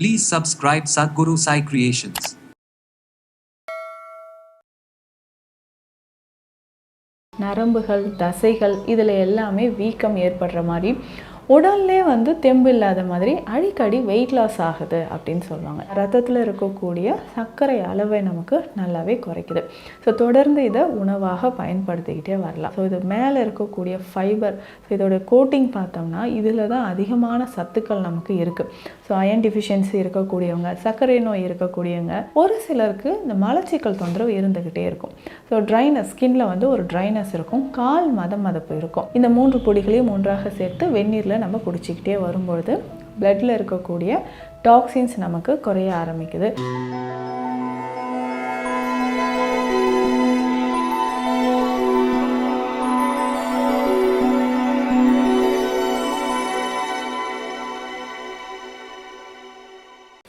Please subscribe Sadhguru Sai Creations. நரம்புகள் தசைகள் இதில் எல்லாமே வீக்கம் ஏற்படுற மாதிரி உடல்லே வந்து தெம்பு இல்லாத மாதிரி அடிக்கடி வெயிட் லாஸ் ஆகுது அப்படின்னு சொல்லுவாங்க. ரத்தத்தில் இருக்கக்கூடிய சர்க்கரை அளவை நமக்கு நல்லாவே குறைக்குது. ஸோ தொடர்ந்து இதை உணவாக பயன்படுத்திக்கிட்டே வரலாம். ஸோ இது மேலே இருக்கக்கூடிய ஃபைபர் ஸோ இதோட கோட்டிங் பார்த்தோம்னா இதில் தான் அதிகமான சத்துக்கள் நமக்கு இருக்குது ஸோ அயன் டிஃபிஷியன்சி இருக்கக்கூடியவங்க சர்க்கரை நோய் இருக்கக்கூடியவங்க ஒரு சிலருக்கு இந்த மலச்சிக்கல் தொந்தரவு இருந்துக்கிட்டே இருக்கும். ஸோ ட்ரைனஸ் ஸ்கின்ல வந்து ஒரு ட்ரைனஸ் இருக்கும். கால் மதம் மதப்பு இருக்கும். இந்த மூன்று பொடிகளையும் ஒன்றாக சேர்த்து வெந்நீரில் நம்ம குடிச்சிக்கிட்டே வரும்பொழுது பிளட்டில் இருக்கக்கூடிய டாக்ஸின்ஸ் நமக்கு குறைய ஆரம்பிக்குது.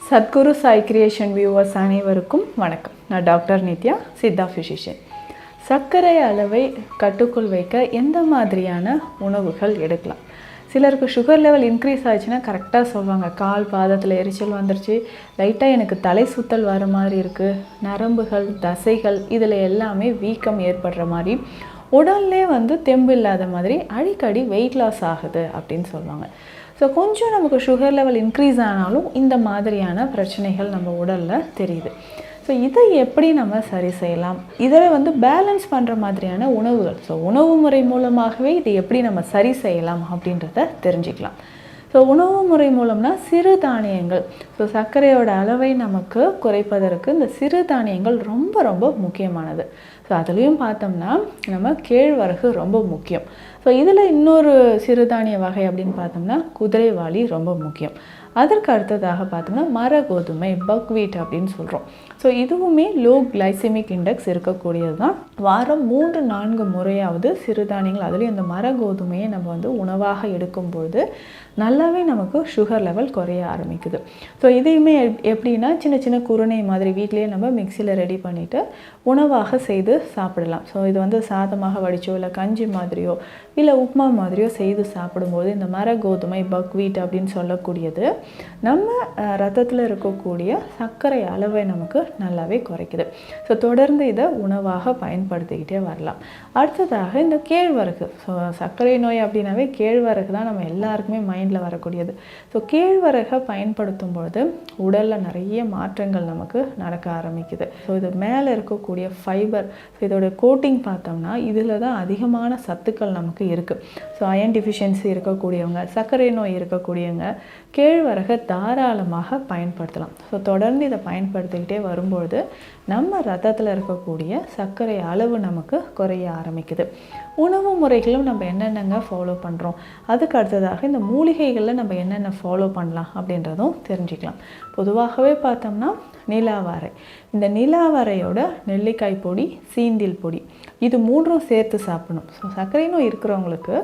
சத்குரு சாய் கிரியேஷன் வியூவர்ஸ் அனைவருக்கும் வணக்கம். நான் டாக்டர் நித்யா சித்தா ஃபிசிஷியன் சர்க்கரை அளவை கட்டுக்குள் வைக்க எந்த மாதிரியான உணவுகள் எடுக்கலாம்? சிலருக்கு சுகர் லெவல் இன்க்ரீஸ் ஆச்சுன்னா கரெக்டாக சொல்லுவாங்க கால் பாதத்தில் எரிச்சல் வந்துருச்சு. லைட்டாக எனக்கு தலை சுத்தல் வர மாதிரி இருக்குது நரம்புகள் தசைகள் இதில் எல்லாமே வீக்கம் ஏற்படுற மாதிரி. உடல்லே வந்து தெம்பு இல்லாத மாதிரி அடிக்கடி வெயிட் லாஸ் ஆகுது அப்படின்னு சொல்லுவாங்க ஸோ கொஞ்சம் நமக்கு சுகர் லெவல் இன்க்ரீஸ் ஆனாலும் இந்த மாதிரியான பிரச்சனைகள் நம்ம உடலில் தெரியுது. ஸோ இதை எப்படி நம்ம சரி செய்யலாம்? இதில் வந்து பேலன்ஸ் பண்ணுற மாதிரியான உணவுகள். ஸோ உணவு முறை மூலமாகவே இதை எப்படி நம்ம சரி செய்யலாம் அப்படின்றத தெரிஞ்சுக்கலாம். ஸோ உணவு முறை மூலம்னா சிறு தானியங்கள். ஸோ சர்க்கரையோட அளவை நமக்கு குறைப்பதற்கு இந்த சிறு தானியங்கள் ரொம்ப ரொம்ப முக்கியமானது. ஸோ அதுலேயும் பார்த்தோம்னா நம்ம கேழ்வரகு ரொம்ப முக்கியம். ஸோ இதில் இன்னொரு சிறுதானிய வகை அப்படின்னு பார்த்தோம்னா குதிரைவாளி ரொம்ப முக்கியம். அதற்கு அடுத்ததாக பார்த்தோம்னா மர கோதுமை பக்வீட் அப்படின்னு சொல்கிறோம் ஸோ இதுவுமே லோ கிளைசிமிக் இண்டெக்ஸ் இருக்கக்கூடியது தான் வாரம் மூன்று நான்கு முறையாவது சிறுதானியங்கள் அதுலேயும் இந்த மர கோதுமையை நம்ம வந்து உணவாக எடுக்கும்பொழுது நல்லாவே நமக்கு சுகர் லெவல் குறைய ஆரம்பிக்குது. ஸோ இதையுமே எப்- எப்படின்னா சின்ன சின்ன குருணை மாதிரி வீட்டிலேயே நம்ம மிக்சியில் ரெடி பண்ணிவிட்டு உணவாக செய்து சாப்பிடலாம். ஸோ இது வந்து சாதமாக வடிச்சோ இல்லை கஞ்சி மாதிரியோ இல்லை உப்புமா மாதிரியோ செய்து சாப்பிடும்போது இந்த மர கோதுமை பக்வீட் அப்படின்னு சொல்லக்கூடியது நம்ம ரத்தத்தில் இருக்கக்கூடிய சர்க்கரை அளவை நமக்கு நல்லாவே குறைக்குது. ஸோ தொடர்ந்து இதை உணவாக பயன்படுத்திக்கிட்டே வரலாம். அடுத்ததாக இந்த கேழ்வரகு. ஸோ சர்க்கரை நோய் அப்படின்னாவே கேழ்வரகு தான் நம்ம எல்லாருக்குமே மைண்டில் வரக்கூடியது. ஸோ கேழ்வரகை பயன்படுத்தும் பொழுது உடலில் நிறைய மாற்றங்கள் நமக்கு நடக்க ஆரம்பிக்குது. ஸோ இது மேலே இருக்கக்கூடிய ஃபைபர் ஸோ இதோட கோட்டிங் பார்த்தோம்னா இதில் தான் அதிகமான சத்துக்கள் நமக்கு இருக்குது ஸோ அயன் டிஃபிஷியன்சி இருக்கக்கூடியவங்க சர்க்கரை நோய் இருக்கக்கூடியவங்க கேழ்வரகை தாராளமாக பயன்படுத்தலாம். ஸோ தொடர்ந்து இதை பயன்படுத்திக்கிட்டே வரும்பொழுது நம்ம ரத்தத்தில் இருக்கக்கூடிய சர்க்கரை அளவு நமக்கு குறைய ஆரம்பிக்குது. உணவு முறைகளும் நம்ம என்னென்னங்க ஃபாலோ பண்ணுறோம் அதுக்கு அடுத்ததாக இந்த மூலிகைகளில் நம்ம என்னென்ன ஃபாலோ பண்ணலாம் அப்படின்றதும் தெரிஞ்சுக்கலாம். பொதுவாகவே பார்த்தோம்னா நிலாவாரை. இந்த நிலாவாரையோட நெல்லிக்காய் பொடி சீந்தில் பொடி. இது மூன்றும் சேர்த்து சாப்பிடணும். ஸோ சர்க்கரை நோய் இருக்கிறவங்களுக்கு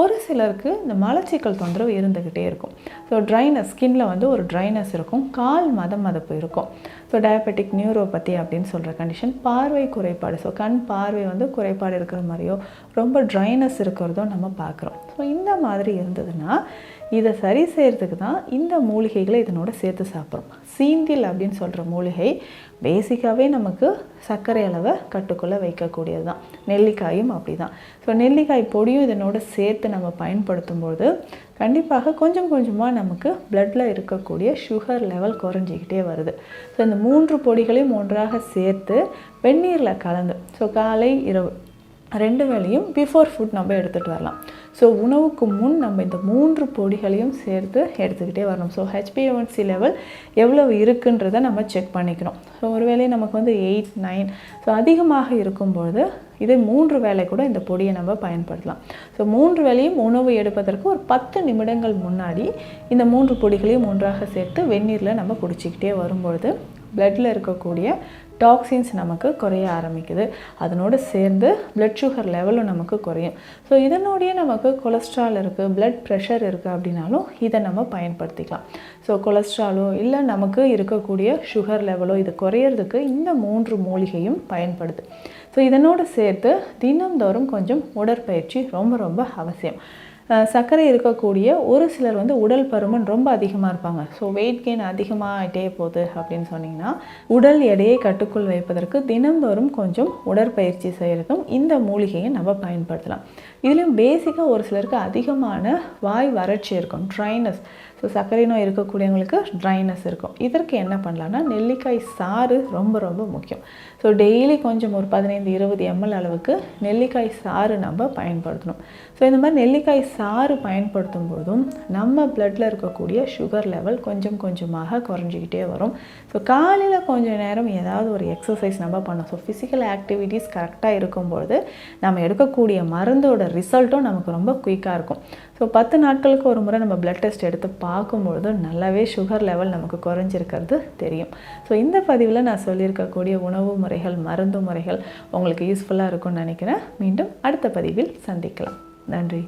ஒரு சிலருக்கு இந்த மலச்சிக்கல் தொந்தரவு இருந்துக்கிட்டே இருக்கும். ஸோ ட்ரைனஸ் ஸ்கின்ல வந்து ஒரு ட்ரைனஸ் இருக்கும். கால் மதம் மதப்பு இருக்கும். ஸோ டயபெட்டிக் நியூரோபதி அப்படின்னு சொல்கிற கண்டிஷன் பார்வை குறைபாடு. ஸோ கண் பார்வை வந்து குறைபாடு இருக்கிற மாதிரியோ ரொம்ப ட்ரைனஸ் இருக்கிறதோ நம்ம பார்க்குறோம். ஸோ இந்த மாதிரி இருந்ததுன்னா இதை சரி செய்கிறதுக்கு தான் இந்த மூலிகைகளை இதனோட சேர்த்து சாப்பிட்றோம். சீந்தில் அப்படின்னு சொல்கிற மூலிகை பேசிக்காகவே நமக்கு சர்க்கரை அளவை கட்டுக்குள்ளே வைக்கக்கூடியது தான். நெல்லிக்காயும் அப்படி தான் ஸோ நெல்லிக்காய் பொடியும் இதனோட சேர்த்து நம்ம பயன்படுத்தும்போது கண்டிப்பாக கொஞ்சம் கொஞ்சமாக நமக்கு பிளட்டில் இருக்கக்கூடிய சுகர் லெவல் குறைஞ்சிக்கிட்டே வருது. ஸோ இந்த மூன்று பொடிகளையும் ஒன்றாக சேர்த்து வெந்நீரில் கலந்து. ஸோ காலை இரவு ரெண்டு வேளையும் பிஃபோர் ஃபுட் நம்ம எடுத்துகிட்டு வரலாம். ஸோ உணவுக்கு முன் நம்ம இந்த மூன்று பொடிகளையும் சேர்த்து எடுத்துக்கிட்டே வரணும். ஸோ ஹெச்பிஎன்சி லெவல் எவ்வளவு இருக்குன்றதை நம்ம செக் பண்ணிக்கணும். ஸோ ஒருவேளை நமக்கு வந்து எயிட் நைன் ஸோ அதிகமாக இருக்கும்பொழுது இதே மூன்று வேளை கூட இந்த பொடியை நம்ம பயன்படுத்தலாம். ஸோ மூன்று வேலையும் உணவு எடுப்பதற்கு ஒரு பத்து நிமிடங்கள் முன்னாடி இந்த மூன்று பொடிகளையும் ஒன்றாக சேர்த்து வெந்நீரில் நம்ம குடிச்சிக்கிட்டே வரும்பொழுது பிளட்டில் இருக்கக்கூடிய டாக்ஸின்ஸ் நமக்கு குறைய ஆரம்பிக்குது. அதனோடு சேர்ந்து பிளட் சுகர் லெவலும் நமக்கு குறையும். ஸோ இதனுடைய நமக்கு கொலஸ்ட்ரால் இருக்குது பிளட் ப்ரெஷர் இருக்குது அப்படின்னாலும் இதை நம்ம பயன்படுத்திக்கலாம். ஸோ கொலஸ்ட்ராலோ இல்லை நமக்கு இருக்கக்கூடிய சுகர் லெவலோ இது குறையிறதுக்கு இந்த மூன்று மூலிகையும் பயன்படுது. ஸோ இதனோடு சேர்த்து தினம்தோறும் கொஞ்சம் உடற்பயிற்சி ரொம்ப ரொம்ப அவசியம். சர்க்கரை இருக்கக்கூடிய ஒரு சிலர் வந்து உடல் பருமன் ரொம்ப அதிகமாக இருப்பாங்க. ஸோ வெயிட் கெயின் அதிகமாகிட்டே போகுது அப்படின்னு சொன்னிங்கன்னா உடல் எடையை கட்டுக்குள் வைப்பதற்கு தினந்தோறும் கொஞ்சம் உடற்பயிற்சி செய்கிறதும் இந்த மூலிகையை நம்ம பயன்படுத்தலாம். இதுலேயும் பேசிக்காக ஒரு சிலருக்கு அதிகமான வாய் வறட்சி இருக்கும் ட்ரைனஸ் ஸோ சர்க்கரை நோய் இருக்கக்கூடியவங்களுக்கு ட்ரைனஸ் இருக்கும். இதற்கு என்ன பண்ணலான்னா நெல்லிக்காய் சாறு ரொம்ப ரொம்ப முக்கியம். ஸோ டெய்லி கொஞ்சம் ஒரு பதினைந்து இருபது எம்எல் அளவுக்கு நெல்லிக்காய் சாறு நம்ம பயன்படுத்தணும். ஸோ இந்த மாதிரி நெல்லிக்காய் சாறு பயன்படுத்தும் போதும் நம்ம பிளட்டில் இருக்கக்கூடிய சுகர் லெவல் கொஞ்சம் கொஞ்சமாக குறைஞ்சிக்கிட்டே வரும். ஸோ காலையில் கொஞ்சம் நேரம் ஏதாவது ஒரு எக்ஸசைஸ் நம்ம பண்ணோம் ஸோ ஃபிசிக்கல் ஆக்டிவிட்டீஸ் கரெக்டாக இருக்கும்பொழுது நம்ம எடுக்கக்கூடிய மருந்தோட ரிசல்ட்டும் நமக்கு ரொம்ப குயிக்காக இருக்கும். ஸோ பத்து நாட்களுக்கு ஒரு முறை நம்ம பிளட் டெஸ்ட் எடுத்து பார்க்கும்பொழுது நல்லாவே சுகர் லெவல் நமக்கு குறைஞ்சிருக்கிறது தெரியும். ஸோ இந்த பதிவில் நான் சொல்லியிருக்கக்கூடிய உணவு முறைகள் மருந்து முறைகள் உங்களுக்கு யூஸ்ஃபுல்லாக இருக்கும்னு நினைக்கிறேன். மீண்டும் அடுத்த பதிவில் சந்திக்கலாம். நன்றி.